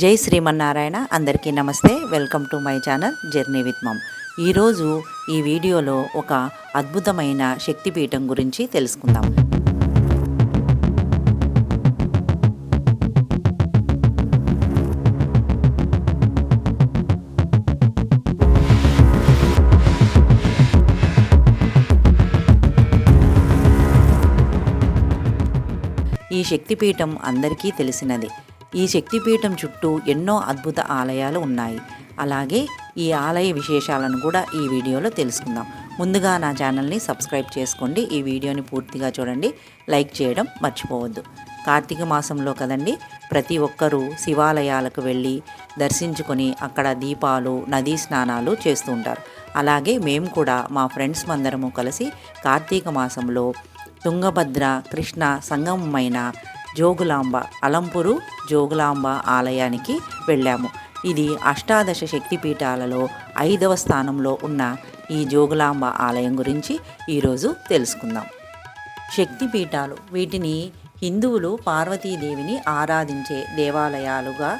జై శ్రీమన్నారాయణ అందరికీ నమస్తే. Welcome to my channel journey with mom. ఈరోజు ఈ వీడియోలో ఒక అద్భుతమైన శక్తిపీఠం గురించి తెలుసుకుందాం. ఈ శక్తిపీఠం అందరికీ తెలిసినది. ఈ శక్తిపీఠం చుట్టూ ఎన్నో అద్భుత ఆలయాలు ఉన్నాయి. అలాగే ఈ ఆలయ విశేషాలను కూడా ఈ వీడియోలో తెలుసుకుందాం. ముందుగా నా ఛానల్ని సబ్స్క్రైబ్ చేసుకోండి. ఈ వీడియోని పూర్తిగా చూడండి. లైక్ చేయడం మర్చిపోవద్దు. కార్తీక మాసంలో కదండి ప్రతి ఒక్కరూ శివాలయాలకు వెళ్ళి దర్శించుకొని అక్కడ దీపాలు నదీ స్నానాలు చేస్తూ ఉంటారు. అలాగే మేము కూడా మా ఫ్రెండ్స్ అందరము కలిసి కార్తీక మాసంలో తుంగభద్ర కృష్ణ సంగమమైన జోగులాంబ అలంపురు జోగులాంబ ఆలయానికి వెళ్ళాము. ఇది అష్టాదశ శక్తిపీఠాలలో ఐదవ స్థానంలో ఉన్న ఈ జోగులాంబ ఆలయం గురించి ఈరోజు తెలుసుకుందాం. శక్తిపీఠాలు వీటిని హిందువులు పార్వతీదేవిని ఆరాధించే దేవాలయాలుగా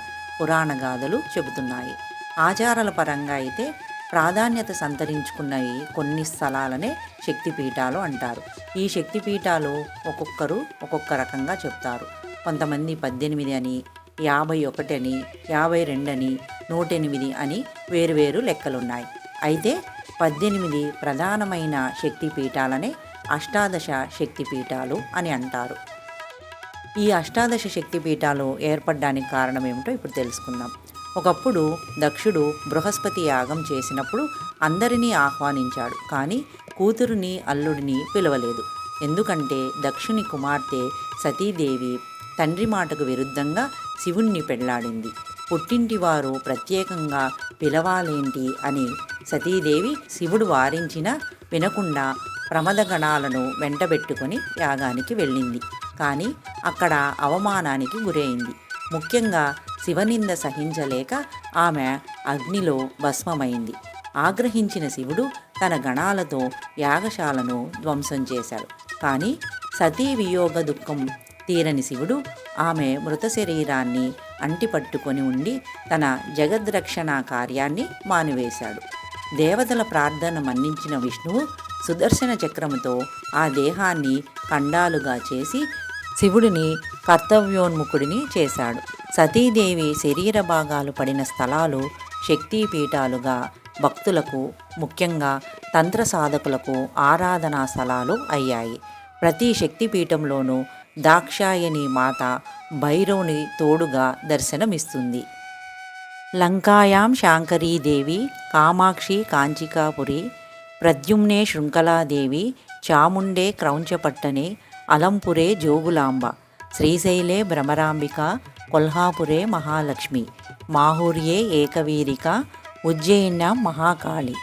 పురాణ గాథలు చెబుతున్నాయి. ఆచారాల పరంగా అయితే ప్రాధాన్యత సంతరించుకున్నవి కొన్ని స్థలాలనే శక్తిపీఠాలు అంటారు. ఈ శక్తిపీఠాలు ఒక్కొక్కరు ఒక్కొక్క రకంగా చెప్తారు. కొంతమంది పద్దెనిమిది అని యాభై ఒకటి అని యాభై రెండు అని నూట ఎనిమిది అని వేరువేరు లెక్కలున్నాయి. అయితే పద్దెనిమిది ప్రధానమైన శక్తిపీఠాలనే అష్టాదశ శక్తిపీఠాలు అని అంటారు. ఈ అష్టాదశ శక్తిపీఠాలు ఏర్పడడానికి కారణం ఏమిటో ఇప్పుడు తెలుసుకుందాం. ఒకప్పుడు దక్షుడు బృహస్పతి యాగం చేసినప్పుడు అందరినీ ఆహ్వానించాడు కానీ కూతురుని అల్లుడిని పిలవలేదు. ఎందుకంటే దక్షుని కుమార్తె సతీదేవి తండ్రి మాటకు విరుద్ధంగా శివుణ్ణి పెళ్ళాడింది. పుట్టింటివారు ప్రత్యేకంగా పిలవాలేంటి అని సతీదేవి శివుడు వారించినా వినకుండా ప్రమదగణాలను వెంటబెట్టుకొని యాగానికి వెళ్ళింది. కానీ అక్కడ అవమానానికి గురైంది. ముఖ్యంగా శివనింద సహించలేక ఆమె అగ్నిలో భస్మమైంది. ఆగ్రహించిన శివుడు తన గణాలతో యాగశాలను ధ్వంసం చేశాడు. కానీ సతీ వియోగ దుఃఖం తీరని శివుడు ఆమె మృత శరీరాన్ని అంటిపట్టుకొని ఉండి తన జగద్రక్షణ కార్యాన్ని మానివేశాడు. దేవతల ప్రార్థన మన్నించిన విష్ణువు సుదర్శన చక్రముతో ఆ దేహాన్ని ఖండాలుగా చేసి శివుడిని కర్తవ్యోన్ముఖుడిని చేశాడు. సతీదేవి శరీర భాగాలు పడిన స్థలాలు శక్తిపీఠాలుగా భక్తులకు ముఖ్యంగా తంత్ర సాధకులకు ఆరాధనా స్థలాలు అయ్యాయి. ప్రతి శక్తిపీఠంలోనూ దాక్షాయని మాత భైరవుని తోడుగా దర్శనమిస్తుంది. లంకాయాం శాంకరీదేవి కామాక్షి కాంచికాపురి ప్రద్యుమ్నే శృంఖలాదేవి చాముండే క్రౌంచపట్టనే అలంపురే జోగులాంబ శ్రీశైలే భ్రమరాంబిక కొల్హాపురే మహాలక్ష్మి మాహూర్యే ఏకవీరిక ఉజ్జయిన్యాం మహాకాళి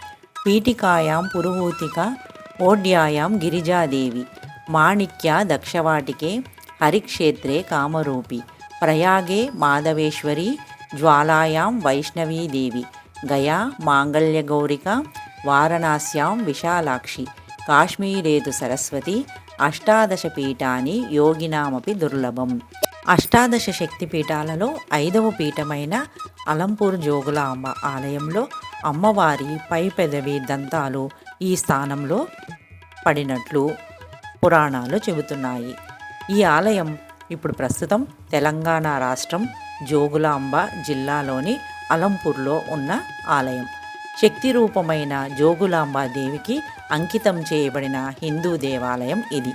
పీఠికాయాం పురుహూతిక ఓడ్యాయాం గిరిజాదేవి మాణిక్య దక్షవాటికే హరిక్షేత్రే కామరూపి ప్రయాగే మాధవేశ్వరి జ్వాలాయాం వైష్ణవీదేవి గయా మాంగళ్యగౌరిక వారణాస్యాం విశాలాక్షి కాశ్మీరేతు సరస్వతి అష్టాదశ పీఠాన్ని యోగినామపి దుర్లభం. అష్టాదశ శక్తి పీఠాలలో ఐదవ పీఠమైన అలంపూర్ జోగులాంబ ఆలయంలో అమ్మవారి పై పెదవి దంతాలు ఈ స్థానంలో పడినట్లు పురాణాలు చెబుతున్నాయి. ఈ ఆలయం ఇప్పుడు ప్రస్తుతం తెలంగాణ రాష్ట్రం జోగులాంబ జిల్లాలోని అలంపూర్లో ఉన్న ఆలయం. శక్తి రూపమైన జోగులాంబాదేవికి అంకితం చేయబడిన హిందూ దేవాలయం ఇది.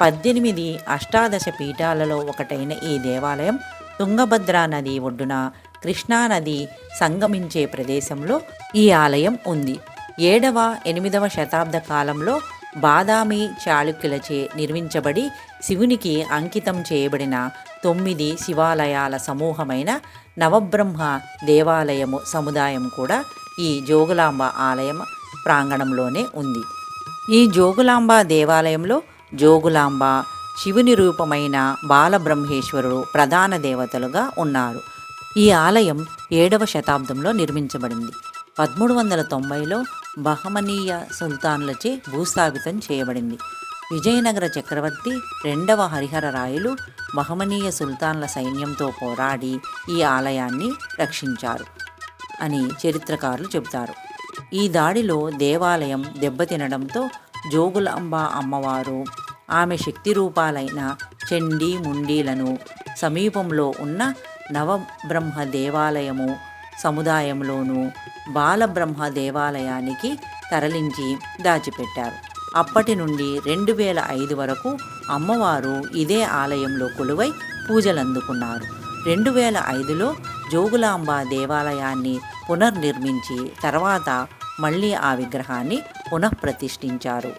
పద్దెనిమిది అష్టాదశ పీఠాలలో ఒకటైన ఈ దేవాలయం తుంగభద్రా నది ఒడ్డున కృష్ణానది సంగమించే ప్రదేశంలో ఈ ఆలయం ఉంది. ఏడవ ఎనిమిదవ శతాబ్ద కాలంలో బాదామి చాళుక్యులచే నిర్మించబడి శివునికి అంకితం చేయబడిన తొమ్మిది శివాలయాల సమూహమైన నవబ్రహ్మ దేవాలయము సముదాయం కూడా ఈ జోగులాంబ ఆలయం ప్రాంగణంలోనే ఉంది. ఈ జోగులాంబ దేవాలయంలో జోగులాంబ శివుని రూపమైన బాలబ్రహ్మేశ్వరుడు ప్రధాన దేవతలుగా ఉన్నారు. ఈ ఆలయం ఏడవ శతాబ్దంలో నిర్మించబడింది. పదమూడు వందల తొంభైలో బహమనీయ సుల్తాన్లచే భూస్థాపితం చేయబడింది. విజయనగర చక్రవర్తి రెండవ హరిహర రాయలు బహమనీయ సుల్తాన్ల సైన్యంతో పోరాడి ఈ ఆలయాన్ని రక్షించారు అని చరిత్రకారులు చెబుతారు. ఈ దాడిలో దేవాలయం దెబ్బతినడంతో జోగులాంబ అమ్మవారు ఆమె శక్తి రూపాలైన చండీ ముండీలను సమీపంలో ఉన్న నవబ్రహ్మ దేవాలయము సముదాయంలోనూ బాలబ్రహ్మ దేవాలయానికి తరలించి దాచిపెట్టారు. అప్పటి నుండి రెండు వేల ఐదు వరకు అమ్మవారు ఇదే ఆలయంలో కొలువై పూజలందుకున్నారు. రెండు వేల ఐదులో జోగులాంబ దేవాలయాన్ని పునర్నిర్మించి తర్వాత మళ్ళీ ఆ విగ్రహాన్ని పునఃప్రతిష్ఠించారు.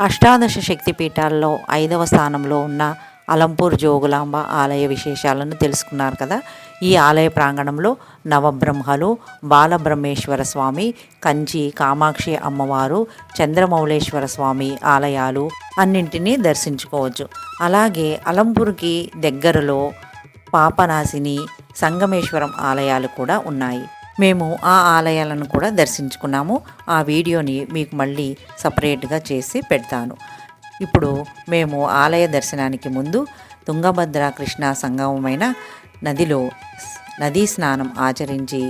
అష్టాదశ శక్తిపీఠాల్లో ఐదవ స్థానంలో ఉన్న అలంపూర్ జోగులాంబ ఆలయ విశేషాలను తెలుసుకున్నారు కదా. ఈ ఆలయ ప్రాంగణంలో నవబ్రహ్మలు బాలబ్రహ్మేశ్వర స్వామి కంచి కామాక్షి అమ్మవారు చంద్రమౌళేశ్వర స్వామి ఆలయాలు అన్నింటినీ దర్శించుకోవచ్చు. అలాగే అలంపూర్కి దగ్గరలో పాపనాశిని సంగమేశ్వరం ఆలయాలు కూడా ఉన్నాయి. మేము ఆ ఆలయాలను కూడా దర్శించుకున్నాము. ఆ వీడియోని మీకు మళ్ళీ సపరేట్గా చేసి పెడతాను. ఇప్పుడు మేము ఆలయ దర్శనానికి ముందు తుంగభద్ర కృష్ణా సంగమమైన నదిలో నదీ స్నానం ఆచరించి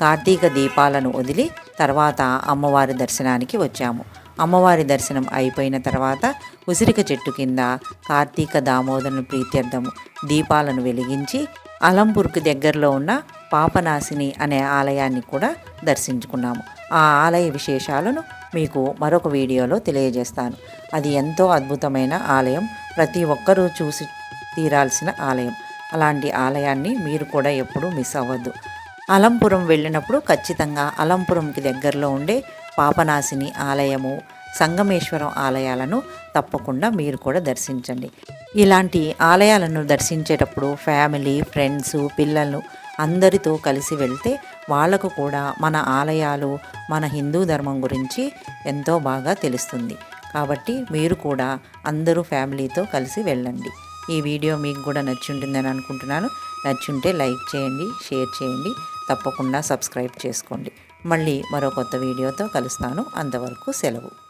కార్తీక దీపాలను వదిలి తర్వాత అమ్మవారి దర్శనానికి వచ్చాము. అమ్మవారి దర్శనం అయిపోయిన తర్వాత ఉసిరిక చెట్టు కింద కార్తీక దామోదరుని ప్రీత్యర్థము దీపాలను వెలిగించి అలంపూర్కి దగ్గరలో ఉన్న పాపనాశిని అనే ఆలయాన్ని కూడా దర్శించుకున్నాము. ఆ ఆలయ విశేషాలను మీకు మరొక వీడియోలో తెలియజేస్తాను. అది ఎంతో అద్భుతమైన ఆలయం. ప్రతి ఒక్కరూ చూసి తీరాల్సిన ఆలయం. అలాంటి ఆలయాన్ని మీరు కూడా ఎప్పుడూ మిస్ అవ్వద్దు. అలంపురం వెళ్ళినప్పుడు ఖచ్చితంగా అలంపురంకి దగ్గరలో ఉండే పాపనాశిని ఆలయము సంగమేశ్వరం ఆలయాలను తప్పకుండా మీరు కూడా దర్శించండి. ఇలాంటి ఆలయాలను దర్శించేటప్పుడు ఫ్యామిలీ ఫ్రెండ్స్ పిల్లలు అందరితో కలిసి వెళ్తే వాళ్ళకు కూడా మన ఆలయాలు మన హిందూ ధర్మం గురించి ఎంతో బాగా తెలుస్తుంది. కాబట్టి మీరు కూడా అందరూ ఫ్యామిలీతో కలిసి వెళ్ళండి. ఈ వీడియో మీకు కూడా నచ్చుంటుందని అనుకుంటున్నాను. నచ్చుంటే లైక్ చేయండి షేర్ చేయండి. తప్పకుండా సబ్స్క్రైబ్ చేసుకోండి. మళ్ళీ మరో కొత్త వీడియోతో కలుస్తాను. అంతవరకు సెలవు.